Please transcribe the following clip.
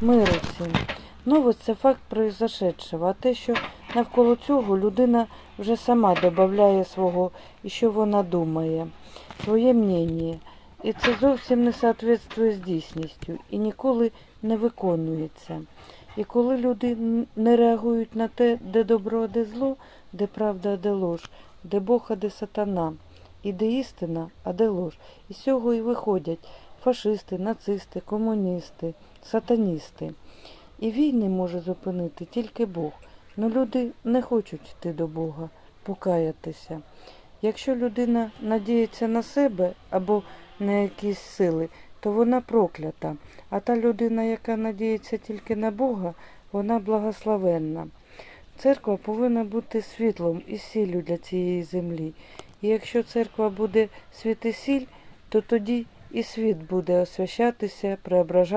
Миру всім. Новость це факт произошедшего, а те, що навколо цього людина вже сама додає свого і що вона думає, своє мнення. І це зовсім не соответствує з дійсністю і ніколи не виконується. І коли люди не реагують на те, де добро, а де зло, де правда, а де лож, де Бог, а де сатана, і де істина, а де лож. І з цього і виходять фашисти, нацисти, комуністи, сатаністи. І війни може зупинити тільки Бог. Но люди не хочуть йти до Бога, покаятися. Якщо людина надіється на себе або на якісь сили, то вона проклята. А та людина, яка надіється тільки на Бога, вона благословенна. Церква повинна бути світлом і сіллю для цієї землі. І якщо церква буде світ і сіль, то тоді і світ буде освящатися, преображатися.